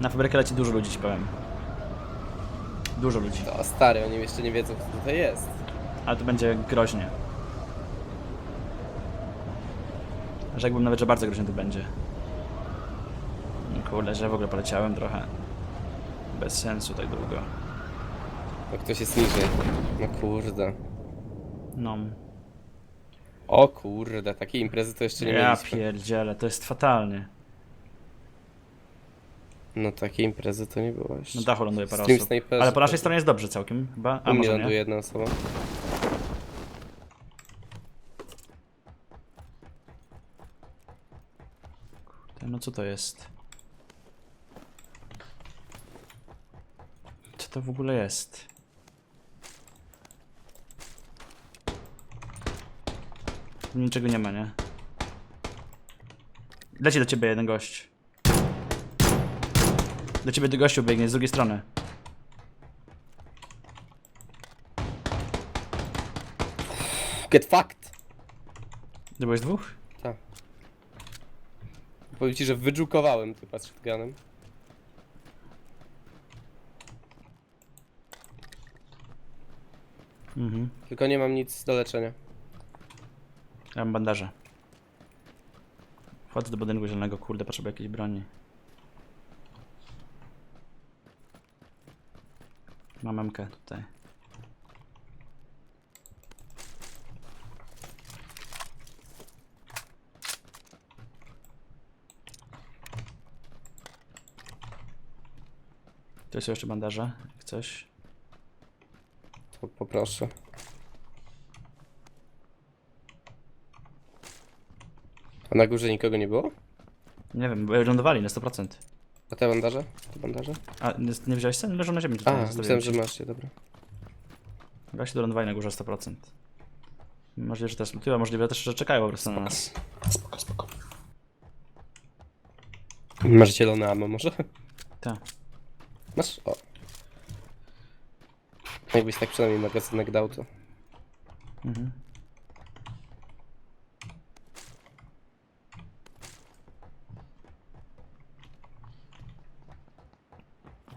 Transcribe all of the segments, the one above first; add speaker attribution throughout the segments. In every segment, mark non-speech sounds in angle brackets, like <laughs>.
Speaker 1: Na fabrykę leci dużo ludzi, ci powiem. Dużo ludzi.
Speaker 2: To stary, oni jeszcze nie wiedzą, kto tutaj jest.
Speaker 1: Ale to będzie groźnie. Rzekłbym nawet, że bardzo groźnie to będzie. No Kurde, że w ogóle poleciałem trochę. Bez sensu tak długo.
Speaker 2: No ktoś jest niżej. No kurde.
Speaker 1: No.
Speaker 2: O kurde, takiej imprezy to jeszcze nie
Speaker 1: Ja
Speaker 2: mieliśmy.
Speaker 1: pierdzielę, to jest fatalnie.
Speaker 2: No takiej imprezy to nie było jeszcze.
Speaker 1: Na dachu ląduje parę
Speaker 2: Stream
Speaker 1: osób.
Speaker 2: snajperzy
Speaker 1: Ale po naszej stronie jest dobrze całkiem, chyba. A
Speaker 2: U mnie
Speaker 1: może
Speaker 2: ląduje
Speaker 1: nie?
Speaker 2: jedna osoba.
Speaker 1: No co to jest? Co to w ogóle jest? Niczego nie ma, nie? Leci do ciebie jeden gość. Do ciebie do gościu biegnie z drugiej strony.
Speaker 2: Get fucked!
Speaker 1: To byłeś dwóch?
Speaker 2: Tak. Powiem ci, że wydżukowałem typa z shotgunem.
Speaker 1: Mhm.
Speaker 2: Tylko nie mam nic do leczenia.
Speaker 1: Ja mam bandaże. Wchodzę do budynku zielonego, kurde, potrzebuję jakiejś broni. Mam MK tutaj. Tu są jeszcze bandaże, jak coś.
Speaker 2: To poproszę. A na górze nikogo nie było?
Speaker 1: Nie wiem, bo lądowali na 100%.
Speaker 2: A te bandaże? Te bandaże?
Speaker 1: A, nie, nie wziąłeś sen? Leżą na ziemi tutaj.
Speaker 2: A, myślałem, że masz je, dobra.
Speaker 1: Właśnie do lądowania na górze 100%. Możliwe, że też, tyle możliwe też, że czekają po prostu na nas.
Speaker 2: Spoko, spoko. Masz zielone ammo może?
Speaker 1: Tak.
Speaker 2: Masz? O. Jakbyś tak przynajmniej magazynek dał, to...
Speaker 1: Mhm.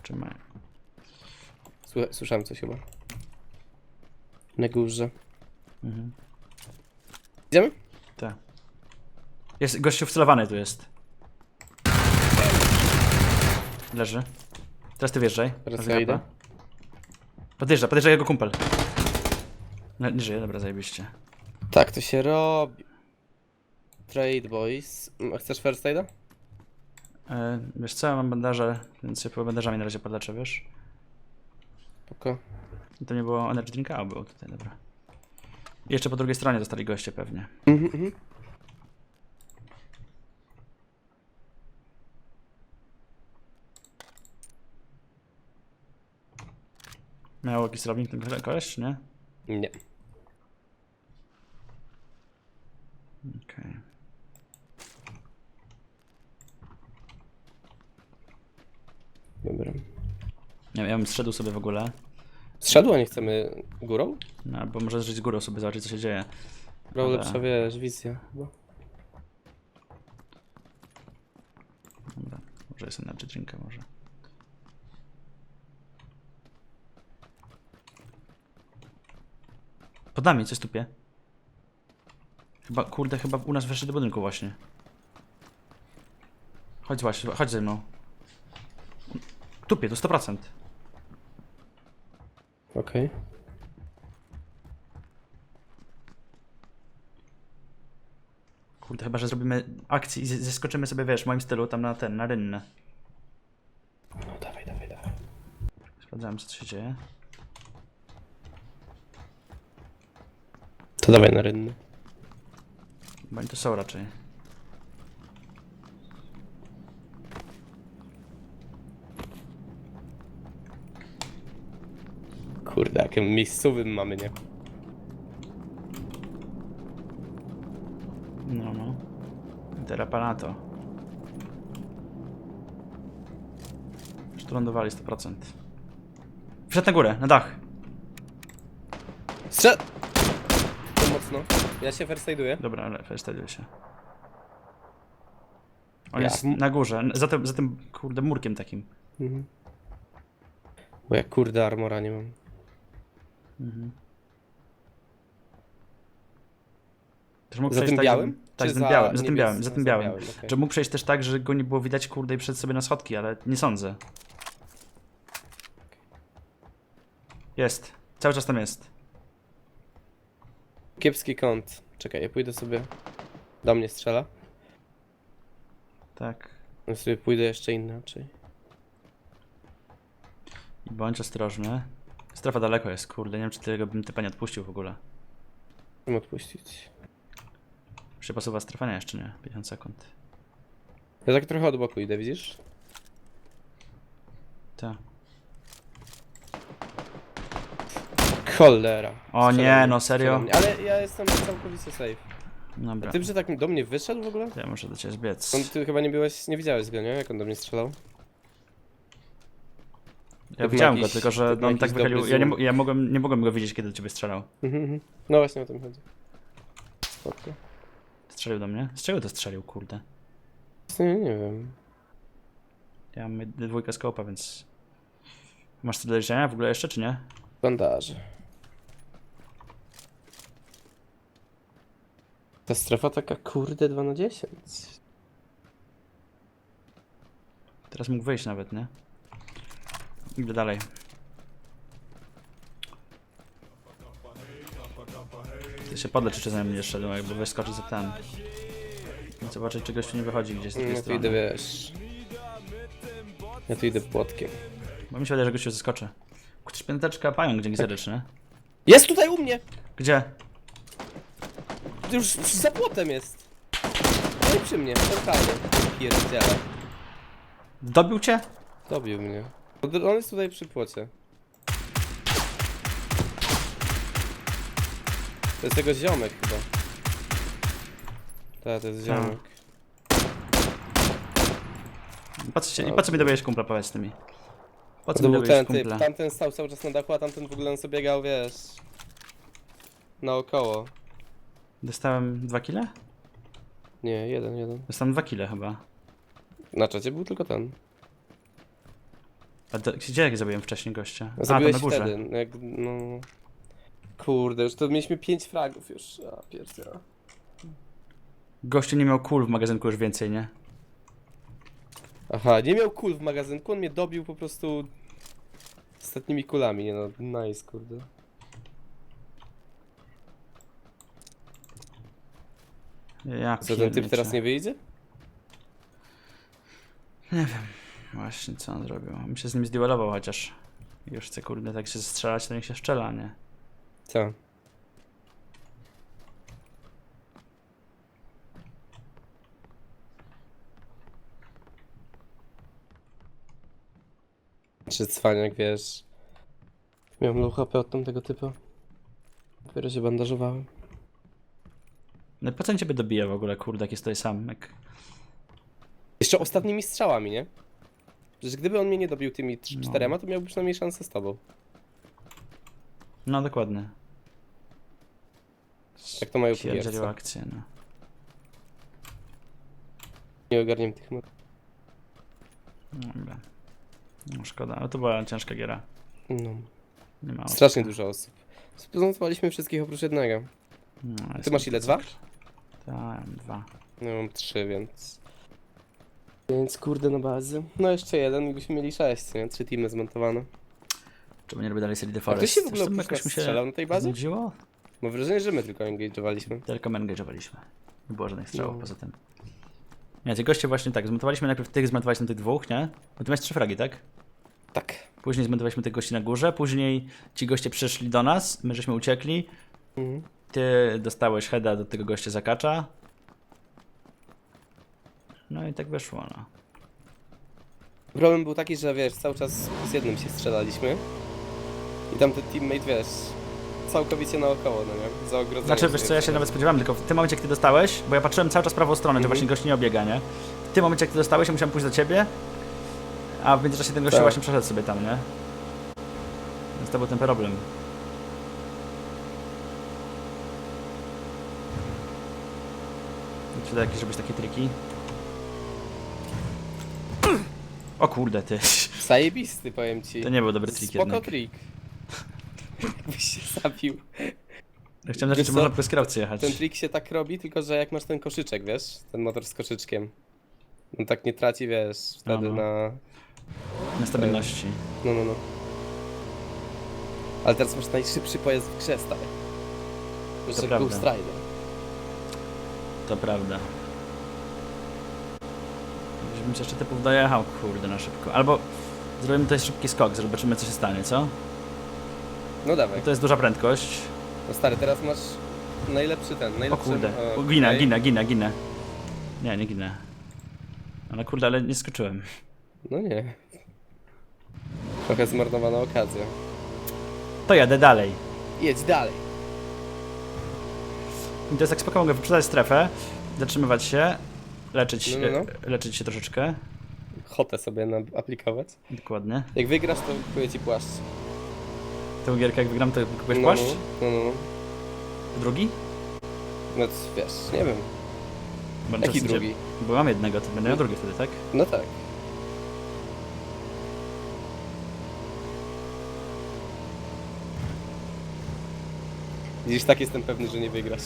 Speaker 1: Trzymaj.
Speaker 2: Słucha- Słyszałem coś chyba. Na górze.
Speaker 1: Mhm.
Speaker 2: Idziemy?
Speaker 1: Tak. Jest, gościu wcelowany tu jest. Leży. Teraz ty wjeżdżaj.
Speaker 2: Teraz ja idę.
Speaker 1: Podjeżdża, podjeżdża jego kumpel. No, nie żyje, dobra, zajebiście.
Speaker 2: Tak, to się robi. Trade boys. M, Chcesz first aida?
Speaker 1: E, wiesz co, ja mam bandaże, więc się bandażami na razie podleczę, wiesz?
Speaker 2: Spoko.
Speaker 1: I to nie było energy drinka, a było tutaj, dobra. I jeszcze po drugiej stronie zostali goście pewnie.
Speaker 2: Mhm, mhm.
Speaker 1: Miał jakiś sterownik ten ko- koleś, czy nie?
Speaker 2: Nie.
Speaker 1: Okej.
Speaker 2: Dobra.
Speaker 1: Nie wiem, ja bym zszedł sobie w ogóle.
Speaker 2: Zszedł, a nie chcemy górą?
Speaker 1: No, albo może zżyć z górą sobie, zobaczyć co się dzieje.
Speaker 2: Brał
Speaker 1: Ale-
Speaker 2: lepsza, wiesz, wizja. chyba.
Speaker 1: Dobra, może jest energy drinka może. Pod nami coś tupie. Chyba, kurde, chyba u nas weszli do budynku właśnie. Chodź właśnie, chodź ze mną. Tupie, to 100%.
Speaker 2: Okej.
Speaker 1: Kurde, chyba, że zrobimy akcję i z- zeskoczymy sobie, wiesz, w moim stylu tam na ten, na rynnę.
Speaker 2: No dawaj, dawaj, dawaj.
Speaker 1: Sprawdzałem, co tu się dzieje.
Speaker 2: To dawaj na rynny.
Speaker 1: Bo oni to są raczej.
Speaker 2: Kurde, jakim miejscowym mamy, nie?
Speaker 1: No, no. Terapanato. Już tu lądowali 100%. Wszedł na górę, na dach.
Speaker 2: Strzel! To mocno. Ja się first aiduję.
Speaker 1: Dobra, ale wtedy się. On
Speaker 2: Ja-
Speaker 1: jest na górze, za tym, za tym kurde murkiem takim.
Speaker 2: Mhm. Bo ja kurde armora nie mam.
Speaker 1: Mhm. Że mógł
Speaker 2: Za
Speaker 1: przejść
Speaker 2: tym
Speaker 1: tak,
Speaker 2: białym?
Speaker 1: Tak,
Speaker 2: Czy
Speaker 1: za tym białym, za tym białym, za tym białym.
Speaker 2: okej.
Speaker 1: Że mógł przejść też tak, że go nie było widać, kurde, i przejść sobie na schodki, ale nie sądzę. Jest. Cały czas tam jest.
Speaker 2: Kiepski kąt. Czekaj, ja pójdę sobie. Do mnie strzela.
Speaker 1: Tak.
Speaker 2: Ja sobie pójdę jeszcze inaczej.
Speaker 1: I bądź ostrożny. Strefa daleko jest, kurde, nie wiem czy tego bym typa nie odpuścił w ogóle.
Speaker 2: Chcę odpuścić.
Speaker 1: Posuwa strefa? Nie, jeszcze nie. 50 sekund.
Speaker 2: Ja tak trochę od boku idę, widzisz?
Speaker 1: Tak.
Speaker 2: Cholera.
Speaker 1: O nie, no serio?
Speaker 2: Ale ja jestem całkowicie safe.
Speaker 1: Dobra.
Speaker 2: A ty, że tak do mnie wyszedł w ogóle?
Speaker 1: Ja muszę do ciebie zbiec.
Speaker 2: On, ty chyba nie byłeś, nie widziałeś go, nie? Jak on do mnie strzelał?
Speaker 1: Ja widziałem
Speaker 2: jakiś-
Speaker 1: go, tylko że on tak wychylił. Ja, nie, ja mogłem, nie mogłem go widzieć, kiedy do ciebie strzelał.
Speaker 2: Mhm, mhm. No właśnie o tym chodzi. Spoko.
Speaker 1: Strzelił do mnie? Z czego to strzelił, kurde?
Speaker 2: Nie, nie wiem.
Speaker 1: Ja mam dwójkę skopa, więc... Masz coś do liczenia w ogóle jeszcze, czy nie?
Speaker 2: Bandaże. Ta strefa taka kurde 2 na 10.
Speaker 1: Teraz mógł wyjść nawet, nie? Idę dalej. Ty się podlecz, czy ze mnie jeszcze, no jakby wyskoczyć za ten. I zobaczyć, czy gościu nie wychodzi gdzieś z drugiej
Speaker 2: Ja tu
Speaker 1: strony.
Speaker 2: idę, wiesz. Ja tu idę płotkiem.
Speaker 1: Bo mi się wydaje, że gościu zeskoczy. Kurczę, piąteczka, pająk, dzięki serdecznie. nie?
Speaker 2: Jest tutaj u mnie!
Speaker 1: Gdzie?
Speaker 2: Już już za płotem jest. No i przy mnie, centralnie. Pierdziele.
Speaker 1: Dobił cię?
Speaker 2: Dobił mnie. On jest tutaj przy płocie. To jest jego ziomek chyba. Tak, to jest ziomek.
Speaker 1: Co, się, I po co mi dobiłeś kumpla, powiedz ty mi? Po co
Speaker 2: To
Speaker 1: mi
Speaker 2: był ten typ.
Speaker 1: kumpla?
Speaker 2: Tamten stał cały czas na dachu, a tamten w ogóle on sobie biegał, wiesz... Naokoło.
Speaker 1: Dostałem dwa kile?
Speaker 2: Nie, jeden, jeden.
Speaker 1: Dostałem dwa kile chyba.
Speaker 2: Na czacie był tylko ten.
Speaker 1: A do, gdzie jak zabiłem wcześniej gościa? A,
Speaker 2: Zabiłeś
Speaker 1: na górze.
Speaker 2: wtedy, jak, no... Kurde, już to mieliśmy 5 fragów już. A, pierdziele.
Speaker 1: Gościu nie miał kul w magazynku już więcej, nie?
Speaker 2: Aha, nie miał kul w magazynku, on mnie dobił po prostu ostatnimi kulami, nie no, nice, kurde.
Speaker 1: Ja
Speaker 2: Co, ten typ
Speaker 1: pierniczę.
Speaker 2: teraz nie wyjdzie?
Speaker 1: Właśnie, co on zrobił? On się z nim zduelował chociaż. Już chce kurde tak się strzelać, to niech się strzela, nie?
Speaker 2: Co? Czy cwaniak, wiesz... Miałem low HP od tamtego typa. Dopiero się bandażowałem.
Speaker 1: No po co on ciebie dobija w ogóle, kurde, jak jest tutaj sam? Jak...
Speaker 2: Jeszcze ostatnimi strzałami, nie? Przecież gdyby on mnie nie dobił tymi trz-
Speaker 1: No.
Speaker 2: czterema, to miałby przynajmniej szansę z tobą.
Speaker 1: No dokładnie.
Speaker 2: Jak to mają
Speaker 1: Pierdzielił
Speaker 2: gierce.
Speaker 1: akcję, no.
Speaker 2: Nie ogarniam tych mod.
Speaker 1: Dobra. No szkoda, ale to była ciężka giera.
Speaker 2: No.
Speaker 1: Nie ma
Speaker 2: Strasznie dużo osób. Zanotowaliśmy wszystkich oprócz jednego.
Speaker 1: No,
Speaker 2: Ty
Speaker 1: jest
Speaker 2: masz ile? Dwa?
Speaker 1: Tak, ja mam dwa.
Speaker 2: No mam trzy, więc... Więc kurde na bazy. No jeszcze jeden i byśmy mieli sześć, nie? Trzy teamy zmontowane.
Speaker 1: Czemu nie robię dalej serii The
Speaker 2: A
Speaker 1: Forest?
Speaker 2: ktoś się w ogóle
Speaker 1: Zresztą
Speaker 2: oprócz
Speaker 1: jakoś mi się
Speaker 2: strzelał na tej bazie?
Speaker 1: znudziło?
Speaker 2: Mam wrażenie, że my tylko engage'owaliśmy.
Speaker 1: Tylko engage'owaliśmy. Nie było żadnych strzałów
Speaker 2: No.
Speaker 1: poza tym. Nie, ci goście właśnie tak, zmontowaliśmy najpierw tych, zmontowaliśmy tych dwóch, nie? Masz trzy fragi, tak?
Speaker 2: Tak.
Speaker 1: Później zmontowaliśmy tych gości na górze, później ci goście przyszli do nas, my żeśmy uciekli,
Speaker 2: Mhm.
Speaker 1: ty dostałeś heada do tego gościa zakacza. No i tak wyszło, no.
Speaker 2: Problem był taki, że wiesz, cały czas z jednym się strzelaliśmy. I tamten teammate, wiesz, całkowicie naokoło, no nie? Za ogrodzeniem.
Speaker 1: Znaczy, wiesz co, ja się nawet spodziewałem, tylko w tym momencie, jak ty dostałeś, bo ja patrzyłem cały czas prawą stronę, że
Speaker 2: Mhm.
Speaker 1: właśnie gość nie obiega, nie? W tym momencie, jak ty dostałeś, ja musiałem pójść do ciebie, a w międzyczasie ten gość
Speaker 2: Tak.
Speaker 1: właśnie przeszedł sobie tam, nie? Więc to był ten problem. Czy da jakieś robić takie triki? O kurde, ty.
Speaker 2: Zajebisty, powiem ci.
Speaker 1: To nie był dobry trik
Speaker 2: Spoko
Speaker 1: jednak.
Speaker 2: trik. <laughs> Jakbyś się zabił.
Speaker 1: Ja chciałem
Speaker 2: Wiesz
Speaker 1: czy
Speaker 2: co?
Speaker 1: można jechać.
Speaker 2: Ten trik się tak robi, tylko że jak masz ten koszyczek, wiesz? Ten motor z koszyczkiem. On tak nie traci, wiesz, wtedy
Speaker 1: no.
Speaker 2: na...
Speaker 1: Na stabilności.
Speaker 2: No, no, no. Ale teraz masz najszybszy pojazd w grze, stary. Jest
Speaker 1: prawda.
Speaker 2: Ghost Rider.
Speaker 1: To prawda. Żebym jeszcze typów dojechał, kurde, na szybko. Albo zrobimy tutaj szybki skok, zobaczymy co się stanie, co?
Speaker 2: No dawaj.
Speaker 1: To jest duża prędkość.
Speaker 2: No stary, teraz masz najlepszy ten,
Speaker 1: O
Speaker 2: najlepszy...
Speaker 1: kurde,
Speaker 2: e,
Speaker 1: o, ginę,
Speaker 2: okej.
Speaker 1: ginę, ginę, ginę. Nie, nie ginę. Ale kurde, ale nie skoczyłem.
Speaker 2: No nie. Trochę zmarnowana okazja.
Speaker 1: To jadę dalej.
Speaker 2: Jedź dalej.
Speaker 1: I to jest tak spoko, mogę wyprzedać strefę, zatrzymywać się, leczyć,
Speaker 2: No, no, no.
Speaker 1: leczyć się troszeczkę.
Speaker 2: Hotę sobie na aplikować.
Speaker 1: Dokładnie.
Speaker 2: Jak wygrasz, to kupuję ci płaszcz.
Speaker 1: Tę gierkę jak wygram, to kupisz
Speaker 2: no,
Speaker 1: płaszcz?
Speaker 2: No, no, no.
Speaker 1: Drugi?
Speaker 2: No to wiesz, nie wiem.
Speaker 1: Bo
Speaker 2: Jaki
Speaker 1: czasem
Speaker 2: drugi?
Speaker 1: Bo mam jednego, to będę miał drugi wtedy, tak?
Speaker 2: No tak. Widzisz, tak jestem pewny, że nie wygrasz.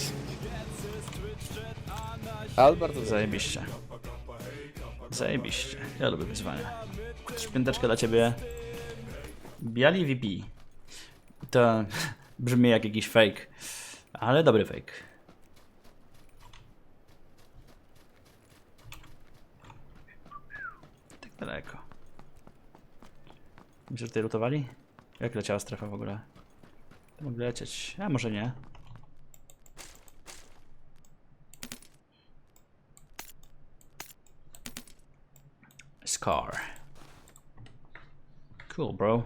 Speaker 2: Ale bardzo.
Speaker 1: Zajebiście. Zajebiście. Ja lubię wyzwania. Szpięteczka dla ciebie. Biali VP. To <laughs> brzmi jak jakiś fake. Ale dobry fake. Tak daleko. Myślisz, że tutaj lutowali? Jak leciała strefa w ogóle? Mogli lecieć. A może nie. Scar. Cool, bro.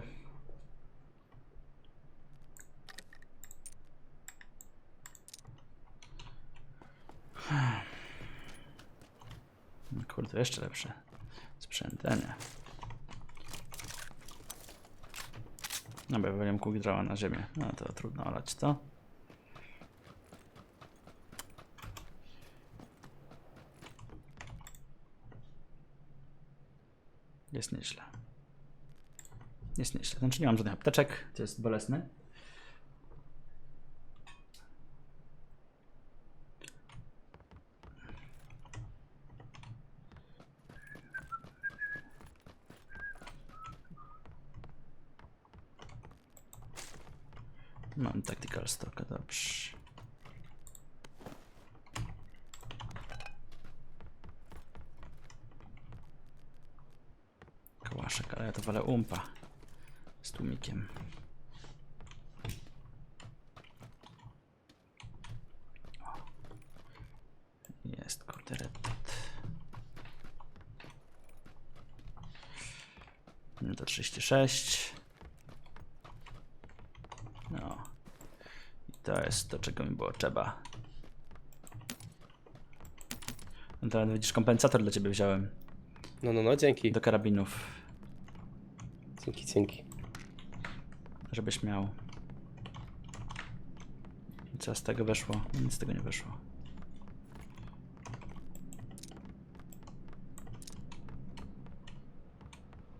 Speaker 1: No Kurde, jeszcze lepsze. Sprzęt, a wywaliłem kół hydraula na ziemię. No to trudno olać to. Jest nieźle. Jest nieźle. Znaczy nie mam żadnych apteczek, to jest bolesne. Mam tactical stocka, dobrze. Kołaszek, ale ja to wolę umpa z tłumikiem. O. Jest, kurde, red dot. No to 36. No. I to jest to, czego mi było trzeba. No to widzisz, kompensator dla ciebie wziąłem
Speaker 2: No, no, no, dzięki.
Speaker 1: do karabinów.
Speaker 2: Dzięki, dzięki.
Speaker 1: Żebyś miał. I co z tego weszło? Nic z tego nie wyszło.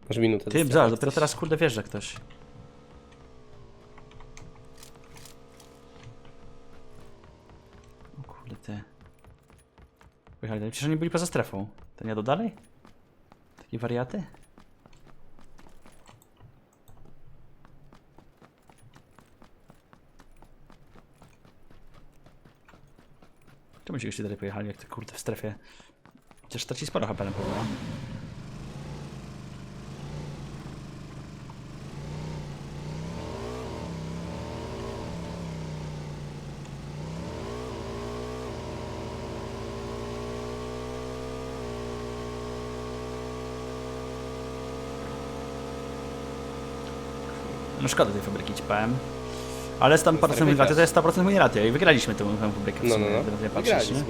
Speaker 2: Masz minutę. do
Speaker 1: Ty, zaraz, dopiero teraz kurde wjeżdża ktoś. O kurde ty. Pojechali dalej. Przecież oni byli poza strefą. To nie jadą dalej? Takie wariaty? Czemu ci goście dalej pojechali, jak ty kurde w strefie? Chociaż traci sporo HP na pewno. No szkoda tej fabryki ci powiem. Ale z tam
Speaker 2: No,
Speaker 1: procent
Speaker 2: stary,
Speaker 1: raty to jest 100% mój raty i wygraliśmy tę fabrykę
Speaker 2: No, no, no.
Speaker 1: patrzeć?
Speaker 2: Wygraliśmy.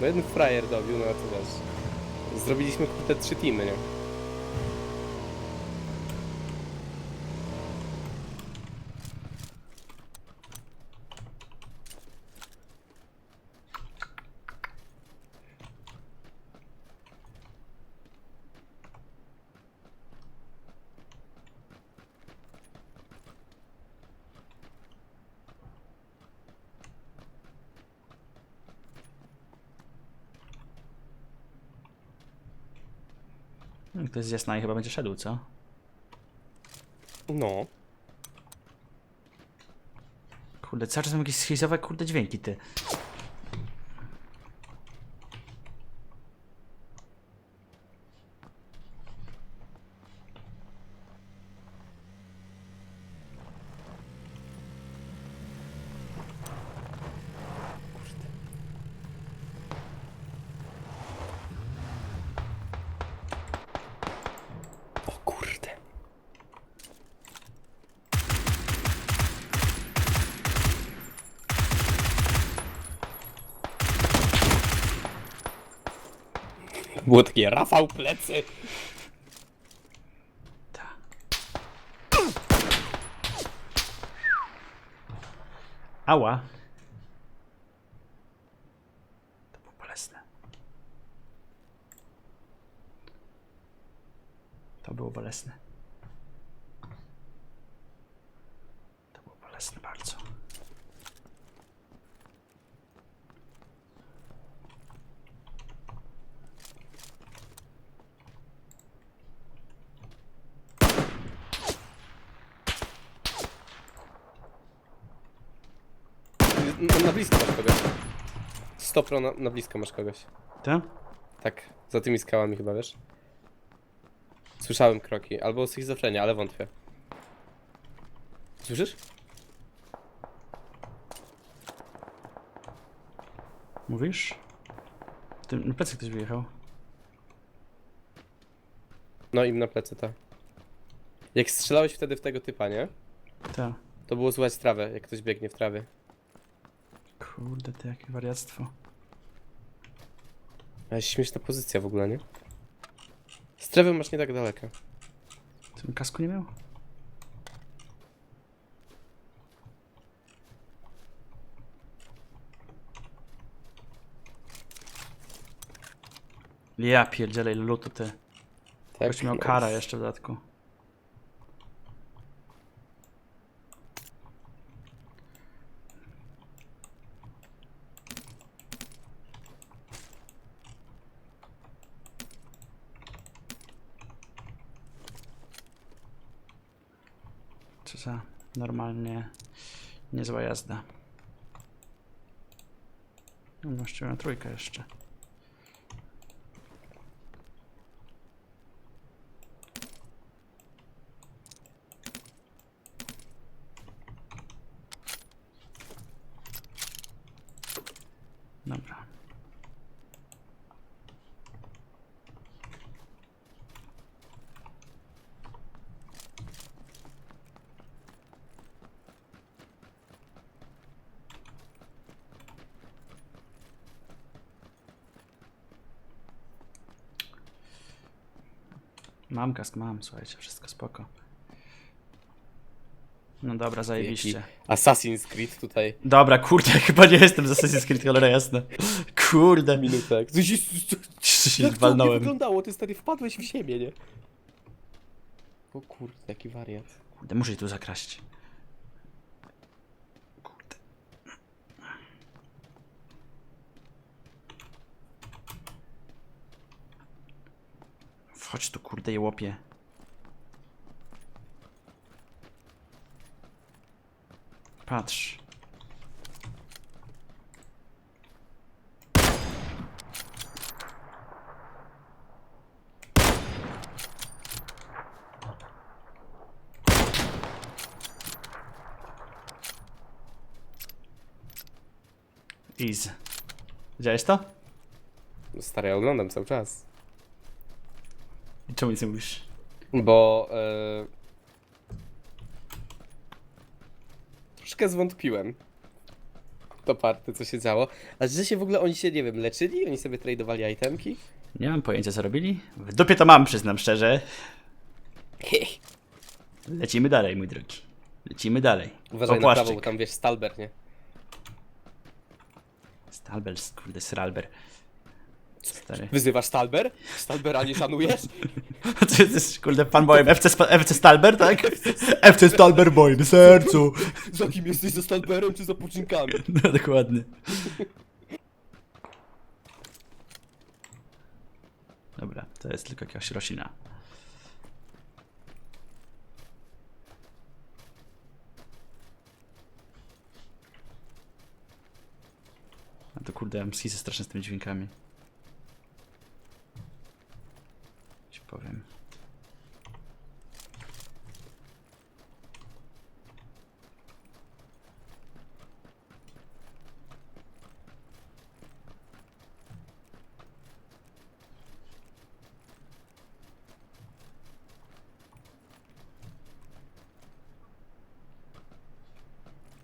Speaker 2: No jeden frajer dobił, no a to wiesz. Zrobiliśmy te trzy teamy, nie?
Speaker 1: Ktoś z jasna i chyba będzie szedł, co?
Speaker 2: No.
Speaker 1: Kurde, cały czas mam jakieś schizowe, kurde, dźwięki, ty.
Speaker 2: O kurde. Było takie Rafał plecy.
Speaker 1: Ta. Ała. To było bolesne. To było bolesne. 100
Speaker 2: na, na blisko masz kogoś.
Speaker 1: Ty?
Speaker 2: Tak, za tymi skałami chyba, wiesz? Słyszałem kroki, albo schizofrenia, ale wątpię. Słyszysz?
Speaker 1: Mówisz? Na plecy ktoś wyjechał.
Speaker 2: No im na plecy, tak. Jak strzelałeś wtedy w tego typa, nie?
Speaker 1: Tak.
Speaker 2: To było słychać trawę, jak ktoś biegnie w trawie.
Speaker 1: Kurde, to jakie wariactwo.
Speaker 2: Ale śmieszna pozycja w ogóle, nie? Trawą masz nie tak daleko.
Speaker 1: Bym kasku nie miał? Ja pierdzielę ile lutu ty.
Speaker 2: Tak?
Speaker 1: Ktoś miał
Speaker 2: No.
Speaker 1: kara jeszcze w dodatku. Za normalnie niezła jazda. No, właściwie na trójkę jeszcze. Dobra. Mam kask, mam, słuchajcie, wszystko spoko. No dobra, zajebiście.
Speaker 2: Jaki Assassin's Creed tutaj.
Speaker 1: Dobra, kurde, <laughs> chyba nie jestem z Assassin's Creed, cholera jasna. Kurde,
Speaker 2: Minutek. <laughs> Coś Jak to nie
Speaker 1: walnąłem.
Speaker 2: wyglądało? Ty stary wpadłeś w ziemię, nie? O kurde, jaki wariat.
Speaker 1: Kurde, muszę ich tu zakraść. Wchodź tu, kurde, łopie. Patrz. Easy. Widziałeś to?
Speaker 2: Stary, ja oglądam cały czas.
Speaker 1: I czemu nic nie mówisz?
Speaker 2: Bo... E... Troszkę zwątpiłem. To party, co się działo. A że się w ogóle oni się, nie wiem, leczyli? Oni sobie tradowali itemki?
Speaker 1: Nie mam pojęcia co robili. W dupie to mam, przyznam szczerze. <laughs> Lecimy dalej, mój drogi. Lecimy dalej.
Speaker 2: Uważaj na prawo, bo tam wiesz, Stalber, nie?
Speaker 1: Stalber, kurde, Sralber. Stary.
Speaker 2: Wyzywasz Stalber? Stalbera nie szanujesz? <laughs>
Speaker 1: Co jesteś, kurde, fanboyem FC, Spa- FC Stalber, tak? FC Stalber boy, w sercu.
Speaker 2: Za kim jesteś, za Stalberem czy za puczynkami? <laughs>
Speaker 1: No, dokładnie. Dobra, to jest tylko jakaś roślina. A to kurde, mam schizę strasznie z tymi dźwiękami. Ci powiem.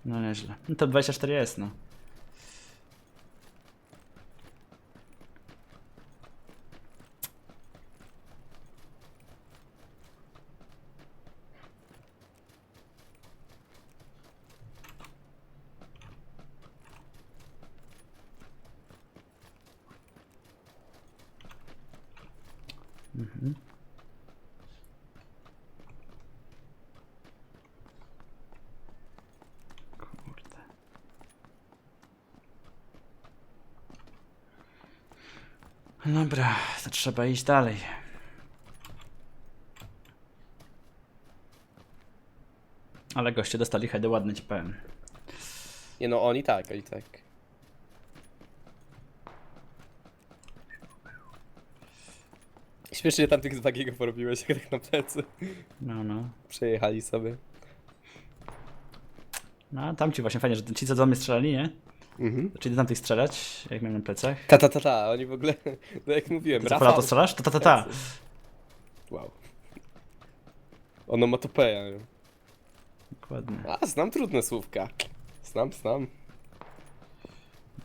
Speaker 1: No nieźle. No to 24 jest, no. Mhm. Kurde. Dobra, to trzeba iść dalej. Ale goście dostali heady ładne ci powiem.
Speaker 2: Nie no, oni tak, oni tak. Śmiesznie tam tych takiego porobiłeś, jak tak na plecy.
Speaker 1: No, no.
Speaker 2: Przejechali sobie.
Speaker 1: No, a tam ci właśnie fajnie, że ci co do mnie strzelali, nie?
Speaker 2: Mhm.
Speaker 1: Czyli tam tych strzelać, jak miałem na plecach.
Speaker 2: Ta, ta, ta, ta, oni w ogóle, <laughs> no jak mówiłem,
Speaker 1: Ty
Speaker 2: Rafał.
Speaker 1: To strzelasz? To ta, ta, ta.
Speaker 2: Wow. Onomatopeja. nie?
Speaker 1: Dokładnie.
Speaker 2: A, znam trudne słówka. Znam, znam.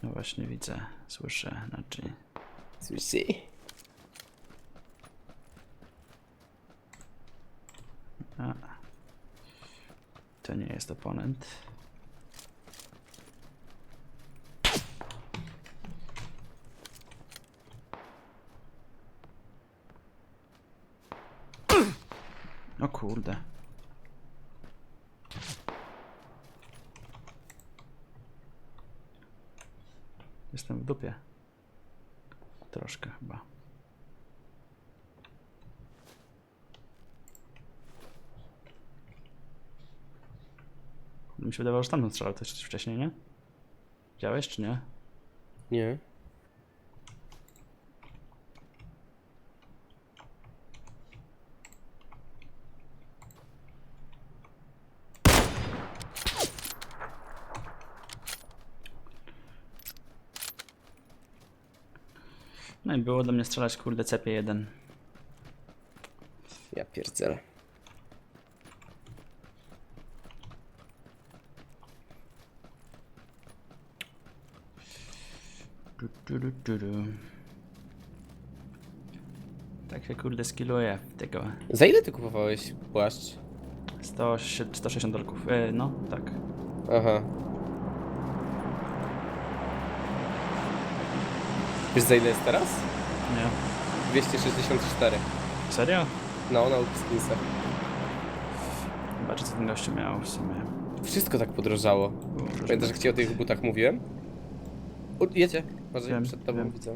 Speaker 1: No właśnie widzę, słyszę, znaczy...
Speaker 2: Słyszy?
Speaker 1: A. To nie jest oponent. O kurde. Jestem w dupie. Troszkę chyba. Mi się wydawało, że tam strzelał też wcześniej, nie? Widziałeś czy nie?
Speaker 2: Nie.
Speaker 1: Było do mnie strzelać kurde CP1.
Speaker 2: Ja pierdzielę.
Speaker 1: Du, du, du, du, du. Tak się kurde skilluje tego.
Speaker 2: Za ile ty kupowałeś płaszcz?
Speaker 1: 100, 160 dolków. E, no, tak.
Speaker 2: Aha. Wiesz za ile jest teraz?
Speaker 1: Nie.
Speaker 2: 264.
Speaker 1: Serio?
Speaker 2: No, na Upskinsach.
Speaker 1: Zobaczę co ten gościu miał w sumie.
Speaker 2: Wszystko tak podrożało.
Speaker 1: Różne.
Speaker 2: Pamiętasz, jak ci o tych butach mówiłem? U, jedzie. Może
Speaker 1: Wiem,
Speaker 2: przed tobą
Speaker 1: wiem.
Speaker 2: widzę.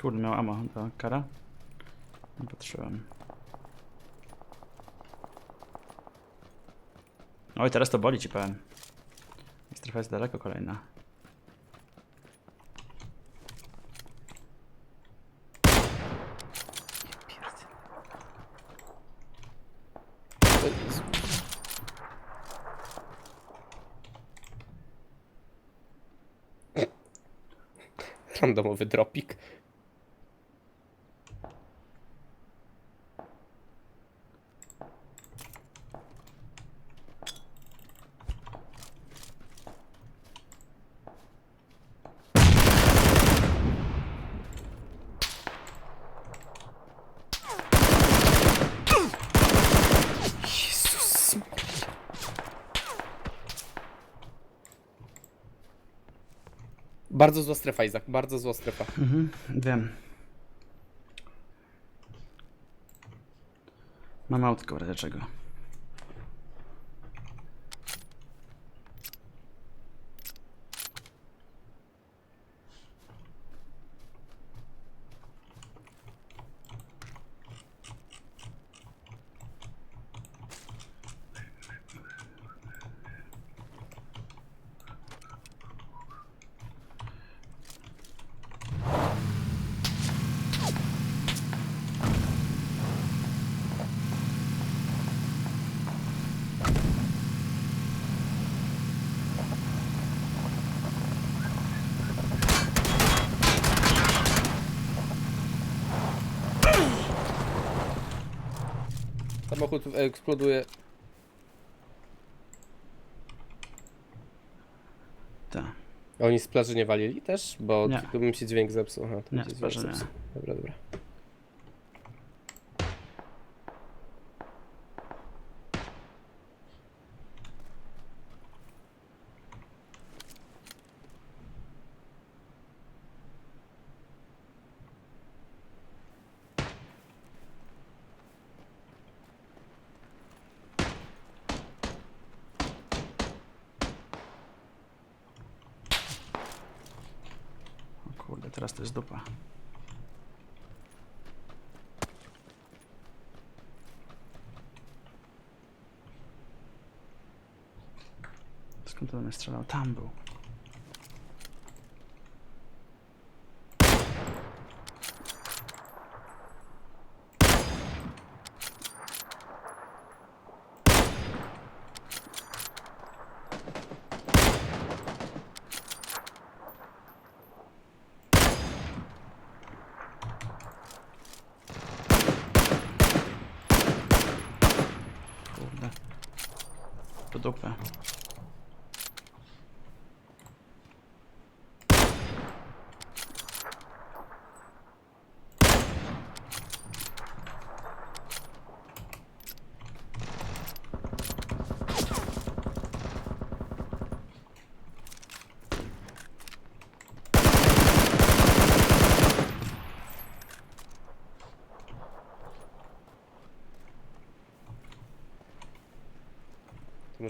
Speaker 1: Kurde, miał ammo do kara? Nie patrzyłem. Oj, teraz to boli ci powiem. Strefa jest daleko kolejna.
Speaker 2: Randomowy dropik. Bardzo zła strefa, Izak, bardzo zła strefa.
Speaker 1: Mhm, wiem. Mam autko, w czego.
Speaker 2: Samochód eksploduje.
Speaker 1: Tak.
Speaker 2: Oni z plaży nie walili też? Bo
Speaker 1: Nie.
Speaker 2: tylko bym się dźwięk zepsuł. Aha, to
Speaker 1: Nie, z
Speaker 2: dźwięk
Speaker 1: plaży nie.
Speaker 2: zepsuł. Dobra, dobra.
Speaker 1: O kurde, teraz to jest dupa. Skąd on mnie strzelał? Tam był. Kurde. To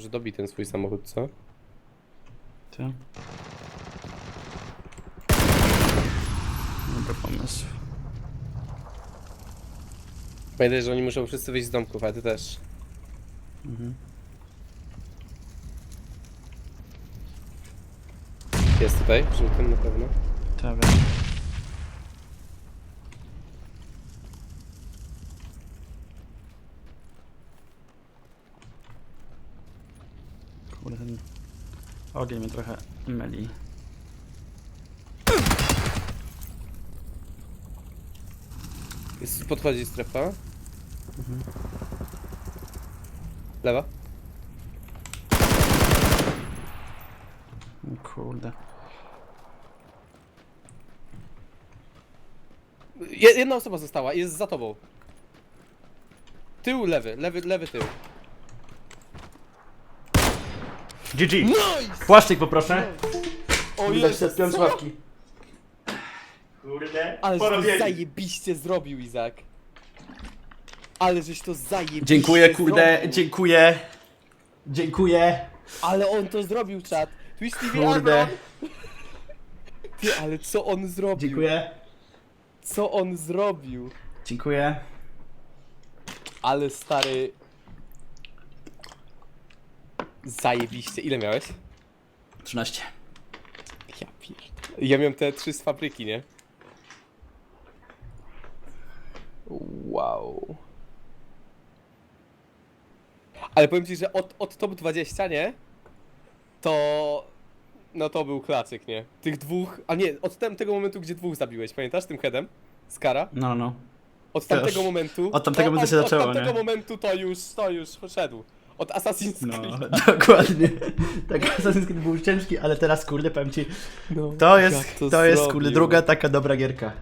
Speaker 2: może dobi ten swój samochód, co?
Speaker 1: Ty? Dobry pomysł.
Speaker 2: Pamiętaj, że oni muszą wszyscy wyjść z domków, a ty też.
Speaker 1: Mhm.
Speaker 2: Jest tutaj, żółtym na pewno.
Speaker 1: To ja wiem. Kurde, ten ogień mnie trochę myli.
Speaker 2: Jest, podchodzi strefa. Lewa.
Speaker 1: O Kurde.
Speaker 2: Je, jedna osoba została, jest za tobą. Tył lewy, lewy, lewy tył.
Speaker 1: GG!
Speaker 2: Nice!
Speaker 1: Płaszczyk poproszę.
Speaker 2: O
Speaker 1: Widać te
Speaker 2: co?
Speaker 1: sławki. Kurde,
Speaker 2: Ale żeś to
Speaker 1: porobieni.
Speaker 2: zajebiście zrobił, Izak. Ale żeś to zajebiście
Speaker 1: Dziękuję, kurde,
Speaker 2: zrobił.
Speaker 1: dziękuję. Dziękuję.
Speaker 2: Ale on to zrobił, czat. Twitch TV
Speaker 1: Kurde.
Speaker 2: Agron. Ty, ale co on zrobił?
Speaker 1: Dziękuję.
Speaker 2: Co on zrobił?
Speaker 1: Dziękuję.
Speaker 2: Ale stary... Zajebiście. Ile miałeś?
Speaker 1: 13.
Speaker 2: Ja pierdolę. Ja miałem te trzy z fabryki, nie? Wow. Ale powiem ci, że od, od top 20, nie? To... No to był klasyk, nie? Tych dwóch... A nie, od tego momentu, gdzie dwóch zabiłeś, pamiętasz? Tym headem? Skara?
Speaker 1: No, no.
Speaker 2: Od
Speaker 1: Też.
Speaker 2: tamtego momentu...
Speaker 1: Od tamtego momentu się
Speaker 2: od,
Speaker 1: zaczęło,
Speaker 2: Od tamtego
Speaker 1: nie?
Speaker 2: momentu to już, to już szedł. Od Assassin's
Speaker 1: No,
Speaker 2: Creed. <laughs>
Speaker 1: dokładnie. Tak, Assassin's Creed był ciężki, ale teraz, kurde, powiem ci,
Speaker 2: No,
Speaker 1: to
Speaker 2: jak
Speaker 1: jest, to, jest, kurde,
Speaker 2: zrobił.
Speaker 1: druga taka dobra gierka.